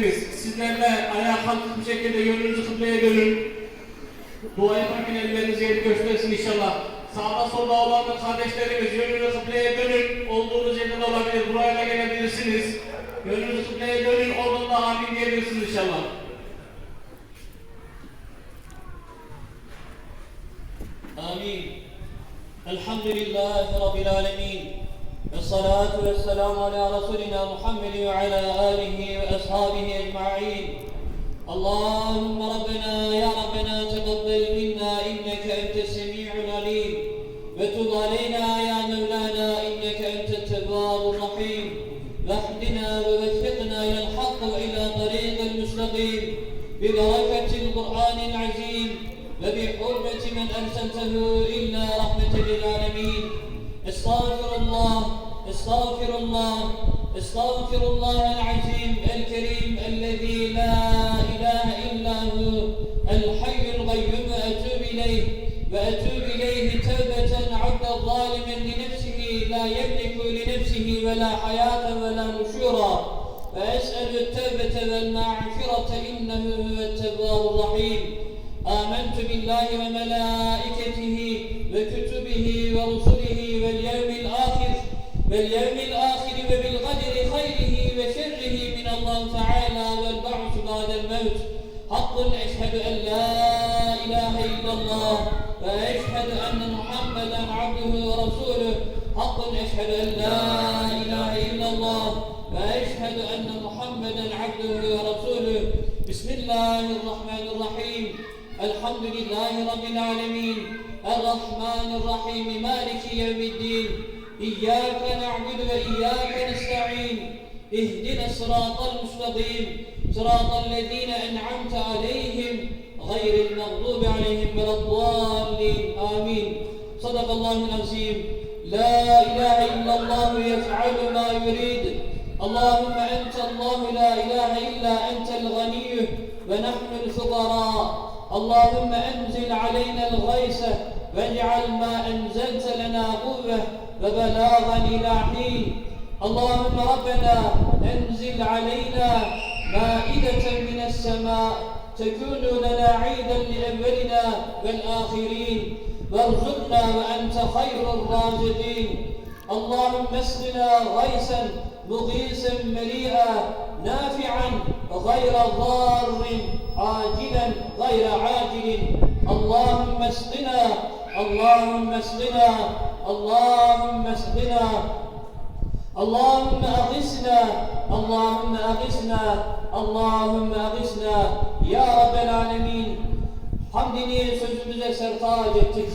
kardeşlerimiz sizlerle ayağa kalkıp bir şekilde yönünüzü kıbleye dönün. Dua yaparken ellerinizi yeri göstersin inşallah. Sağda solda olan kardeşlerimiz yönünüzü kıbleye dönün. Olduğunuz yerde de olabilir. Buraya da gelebilirsiniz. Yönünüzü kıbleye dönün. Oradan da amin diyebilirsiniz inşallah. Amin. Elhamdülillahi Rabbil Alemin. والصلاة والسلام على رسولنا محمد وعلى آله وأصحابه أجمعين. اللهم ربنا يا ربنا تقبل منا إنك أنت السميع العليم. وتب علينا يا مولانا إنك أنت التواب الرحيم. واهدنا ووفقنا إلى الحق وإلى طريق المستقيم. ببركة القرآن العظيم. وبحرمة من أرسلته إلا رحمة للعالمين. استغفر الله استغفر الله استغفر الله العظيم الكريم الذي لا إله إلا هو الحي القيوم. وأتوب إليه وأتوب إليه توبة عبد ظالم لنفسه لا يملك لنفسه ولا حياة ولا نشورا فأسأل التوبة والمغفرة إنه هو التواب الرحيم. آمنت بالله وملائكته وكتبه ورسله. واليوم الآخر واليوم الآخر وبالقدر خيره وشره من الله تعالى والبعث بعد الموت. حق أشهد أن لا إله إلا الله وأشهد أن محمدا عبده ورسوله. حق أشهد أن لا إله إلا الله وأشهد أن محمدا عبده ورسوله. بسم الله الرحمن الرحيم. الحمد لله رب العالمين. الرحمن الرحيم مالك يوم الدين إياك نعبد وإياك نستعين اهدنا الصراط المستقيم صراط الذين أنعمت عليهم غير المغضوب عليهم ولا الضالين آمين. صدق الله العظيم. لا إله إلا الله يفعل ما يريد. اللهم أنت الله لا إله إلا أنت الغني ونحن الفقراء. اللهم أنزل علينا الغيث واجعل ما أنزلت لنا قوة وبلاغا إلى حين. اللهم ربنا أنزل علينا مائدة من السماء تكون لنا عيدا لأولنا والآخرين. وارزقنا وأنت خير الرازقين. اللهم اسقنا غيثا مغيثا مليئا نافعا غير ضار عاجلا غير عاجل. اللهم اسقنا اللهم اسقنا اللهم اسقنا اللهم اغثنا اللهم اغثنا اللهم اغثنا يا رب العالمين Hamdini sözümüze sertac ettik.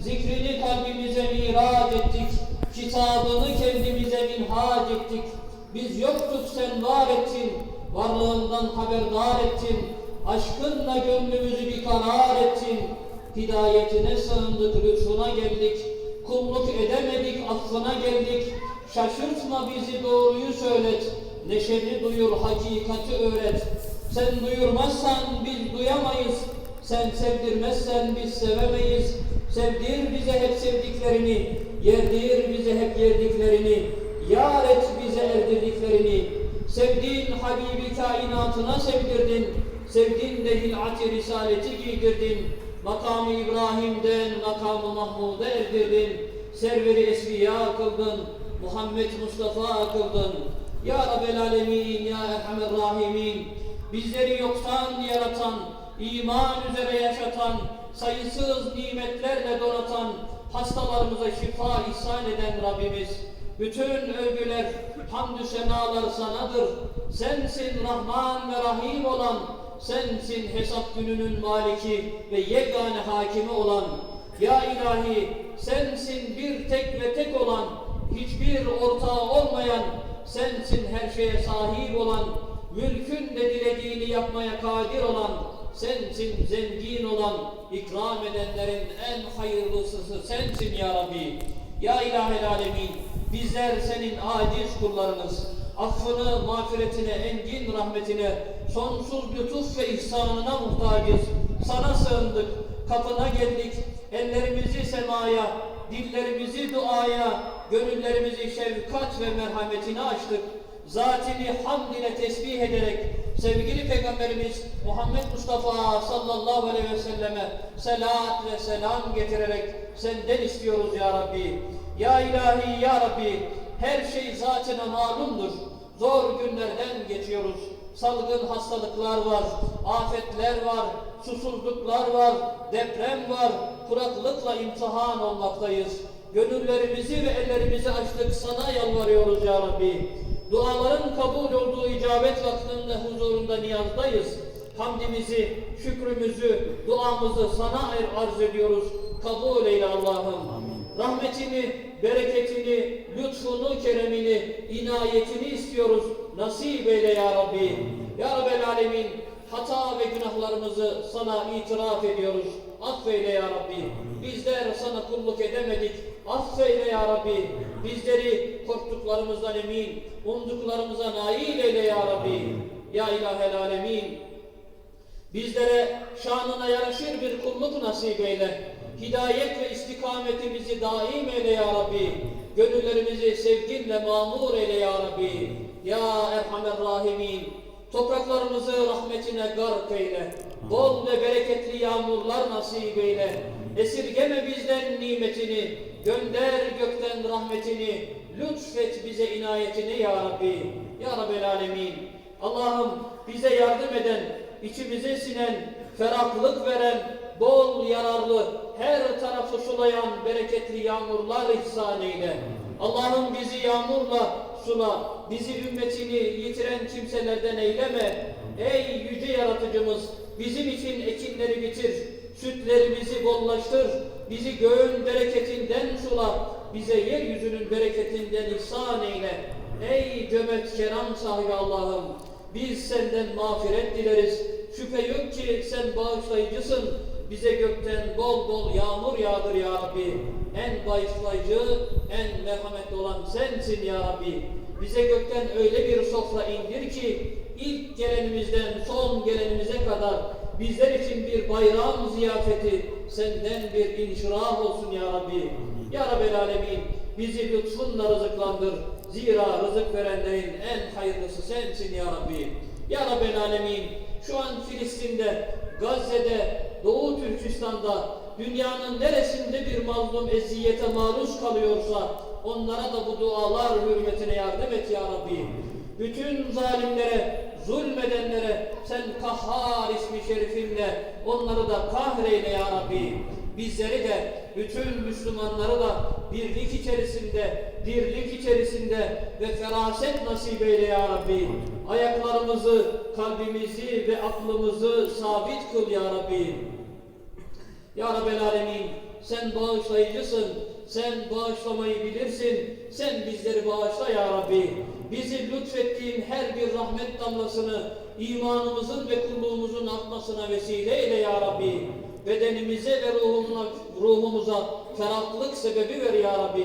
Zikrini kalbimize miraç ettik. Kitabını kendimize minhac ettik. Biz yoktuk sen var ettin. Varlığından haberdar ettin. Aşkınla gönlümüzü bir karar ettin. Hidayetine sığındık, lütfuna geldik. Kulluk edemedik, affına geldik. Şaşırtma bizi doğruyu söylet. Neşeni duyur, hakikati öğret. Sen duyurmazsan biz duyamayız. Sen sevdirmezsen biz sevemeyiz. Sevdir bize hep sevdiklerini. Yerdir bize hep yerdiklerini. Yar et bize erdirdiklerini. Sevdiğin Habibi kainatına sevdirdin. Sevdiğin de hilati risaleti giydirdin. Makamı İbrahim'den makamı Mahmud'a erdirdin. Serveri esviya kıldın. Muhammed Mustafa kıldın. Ya Rabbel Alemin, Ya Erhamer Rahimin. Bizleri yoktan yaratan, iman üzere yaşatan, sayısız nimetlerle donatan, hastalarımıza şifa ihsan eden Rabbimiz. Bütün övgüler, hamdü senalar sanadır. Sensin Rahman ve Rahim olan, sensin hesap gününün maliki ve yegane hakimi olan. Ya ilahi, sensin bir tek ve tek olan, hiçbir ortağı olmayan, sensin her şeye sahip olan, mülkün de dilediğini yapmaya kadir olan, sensin zengin olan, ikram edenlerin en hayırlısısı sensin ya Rabbi. Ya ilahel alemin, bizler senin aciz kullarınız. Affını, mağfiretine, engin rahmetine, sonsuz lütuf ve ihsanına muhtacız. Sana sığındık, kapına geldik, ellerimizi semaya, dillerimizi duaya, gönüllerimizi şefkat ve merhametine açtık. zatini hamd ile tesbih ederek sevgili Peygamberimiz Muhammed Mustafa sallallahu aleyhi ve selleme selat ve selam getirerek senden istiyoruz ya Rabbi. Ya ilahi ya Rabbi her şey zatine malumdur. Zor günlerden geçiyoruz. Salgın hastalıklar var, afetler var, susuzluklar var, deprem var, kuraklıkla imtihan olmaktayız. Gönüllerimizi ve ellerimizi açtık sana yalvarıyoruz ya Rabbi. Duaların kabul olduğu icabet vaktinde huzurunda niyazdayız. Hamdimizi, şükrümüzü, duamızı sana arz ediyoruz. Kabul eyle Allah'ım. Rahmetini, bereketini, lütfunu, keremini, inayetini istiyoruz. Nasip eyle ya Rabbi. Ya Rabbel Alemin hata ve günahlarımızı sana itiraf ediyoruz. Affeyle ya Rabbi. Bizler sana kulluk edemedik. Affeyle ya Rabbi. Bizleri korktuklarımızdan emin, umduklarımıza nail eyle ya Rabbi. Ya İlahel Alemin. Bizlere şanına yaraşır bir kulluk nasip eyle. Hidayet ve istikametimizi daim eyle ya Rabbi. Gönüllerimizi sevginle mamur eyle ya Rabbi. Ya Erhamer Rahimin. Topraklarımızı rahmetine gark eyle. Bol ve bereketli yağmurlar nasip eyle. Esirgeme bizden nimetini. Gönder gökten rahmetini. Lütfet bize inayetini ya Rabbi. Ya Rabbel Alemin. Allah'ım bize yardım eden, içimize sinen, ferahlık veren, bol yararlı, her tarafı sulayan bereketli yağmurlar ihsan eyle. Allah'ım bizi yağmurla sula, bizi ümmetini yitiren kimselerden eyleme. Ey yüce yaratıcımız, bizim için ekinleri bitir, sütlerimizi bollaştır, bizi göğün bereketinden sula, bize yeryüzünün bereketinden ihsan eyle. Ey cömert kerem sahibi Allah'ım, biz senden mağfiret dileriz. Şüphe yok ki sen bağışlayıcısın. Bize gökten bol bol yağmur yağdır ya Rabbi. En bağışlayıcı, en merhametli olan sensin ya Rabbi. Bize gökten öyle bir sofra indir ki ilk gelenimizden son gelenimize kadar bizler için bir bayram ziyafeti senden bir inşirah olsun ya Rabbi. Ya Rabbel Alemin bizi lütfunla rızıklandır. Zira rızık verenlerin en hayırlısı sensin ya Rabbi. Ya Rabbel Alemin şu an Filistin'de, Gazze'de, Doğu Türkistan'da, dünyanın neresinde bir mazlum eziyete maruz kalıyorsa onlara da bu dualar hürmetine yardım et ya Rabbi. Bütün zalimlere, zulmedenlere sen kahhar ismi şerifinle onları da kahreyle ya Rabbi. Bizleri de, bütün Müslümanları da birlik içerisinde, dirlik içerisinde ve feraset nasip eyle ya Rabbi. Ayaklarımızı, kalbimizi ve aklımızı sabit kıl ya Rabbi. Ya Rabbel Alemin sen bağışlayıcısın, sen bağışlamayı bilirsin, sen bizleri bağışla ya Rabbi. Bizi lütfettiğin her bir rahmet damlasını imanımızın ve kulluğumuzun artmasına vesile eyle ya Rabbi. Bedenimize ve ruhumuza, ruhumuza ferahlık sebebi ver ya Rabbi.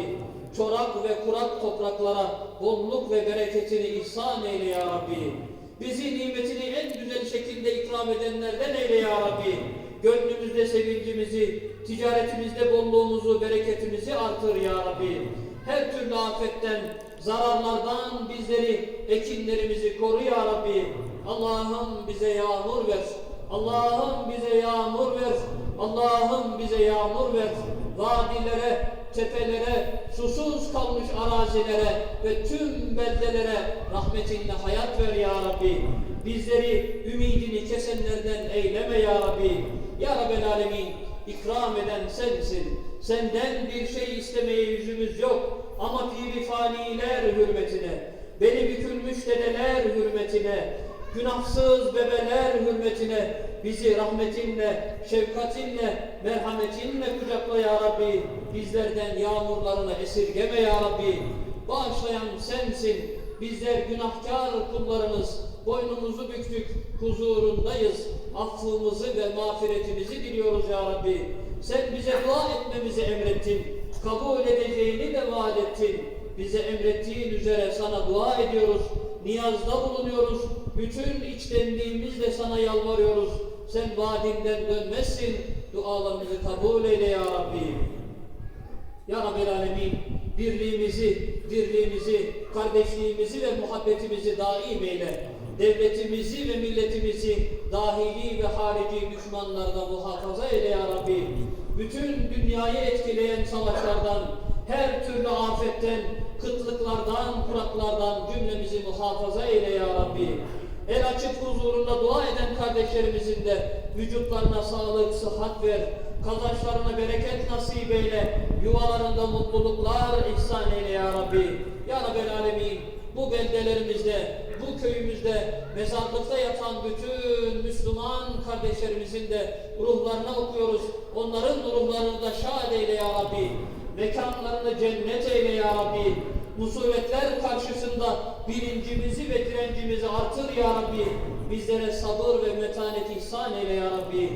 Çorak ve kurak topraklara bolluk ve bereketini ihsan eyle ya Rabbi. Bizi nimetini en güzel şekilde ikram edenlerden eyle ya Rabbi. Gönlümüzde sevincimizi, ticaretimizde bolluğumuzu, bereketimizi artır ya Rabbi. Her türlü afetten, zararlardan bizleri, ekinlerimizi koru ya Rabbi. Allah'ım bize yağmur ver. Allah'ım bize yağmur ver. Allah'ım bize yağmur ver. Vadilere, tepelere, susuz kalmış arazilere ve tüm beldelere rahmetinle hayat ver ya Rabbi. Bizleri ümidini kesenlerden eyleme ya Rabbi. Ya Rabbel Alemin ikram eden sensin. Senden bir şey istemeye yüzümüz yok. Ama piri faniler hürmetine, beni bükülmüş dedeler hürmetine, günahsız bebeler hürmetine bizi rahmetinle, şefkatinle, merhametinle kucakla ya Rabbi. Bizlerden yağmurlarını esirgeme ya Rabbi. Bağışlayan sensin. Bizler günahkar kullarımız. Boynumuzu büktük, huzurundayız. Affımızı ve mağfiretimizi diliyoruz ya Rabbi. Sen bize dua etmemizi emrettin. Kabul edeceğini de vaat ettin. Bize emrettiğin üzere sana dua ediyoruz. Niyazda bulunuyoruz. Bütün içtenliğimizle sana yalvarıyoruz. Sen vaadinden dönmezsin. Dualarımızı kabul eyle ya Rabbi. Ya Rabbel Alemin birliğimizi, dirliğimizi, kardeşliğimizi ve muhabbetimizi daim eyle. Devletimizi ve milletimizi dahili ve harici düşmanlardan muhafaza eyle ya Rabbi. Bütün dünyayı etkileyen savaşlardan, her türlü afetten, kıtlıklardan, kuraklardan cümlemizi muhafaza eyle ya Rabbi. El açık huzurunda dua eden kardeşlerimizin de vücutlarına sağlık, sıhhat ver, kazançlarına bereket nasip eyle, yuvalarında mutluluklar ihsan eyle ya Rabbi. Ya Rabbel Alemin, bu beldelerimizde, bu köyümüzde, mezarlıkta yatan bütün Müslüman kardeşlerimizin de ruhlarına okuyoruz. Onların ruhlarını da şad eyle ya Rabbi. Mekanlarını cennet eyle ya Rabbi. Musibetler karşısında bilincimizi ve direncimizi artır ya Rabbi. Bizlere sabır ve metanet ihsan eyle ya Rabbi.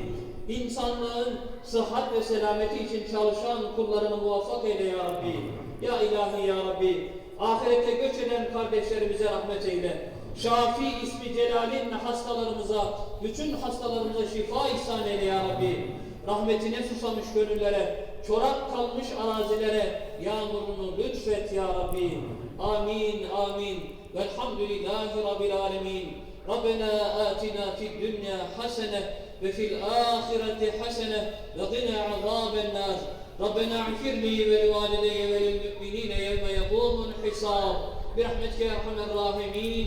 İnsanlığın sıhhat ve selameti için çalışan kullarını muvaffak eyle ya Rabbi. Ya ilahi ya Rabbi. Ahirete göç eden kardeşlerimize rahmet eyle. Şafi ismi celalinle hastalarımıza, bütün hastalarımıza şifa ihsan eyle ya Rabbi. Rahmetine susamış gönüllere, çorak kalmış arazilere yağmurunu lütfet ya Rabbi. Amin, amin. Velhamdülillahi Rabbil alemin. Rabbena atina fid dünya hasene ve fil ahireti hasene ve gina azaben nar. ربنا اغفر لي ولوالدي وللمؤمنين يوم يقوم الحساب برحمتك يا ارحم الراحمين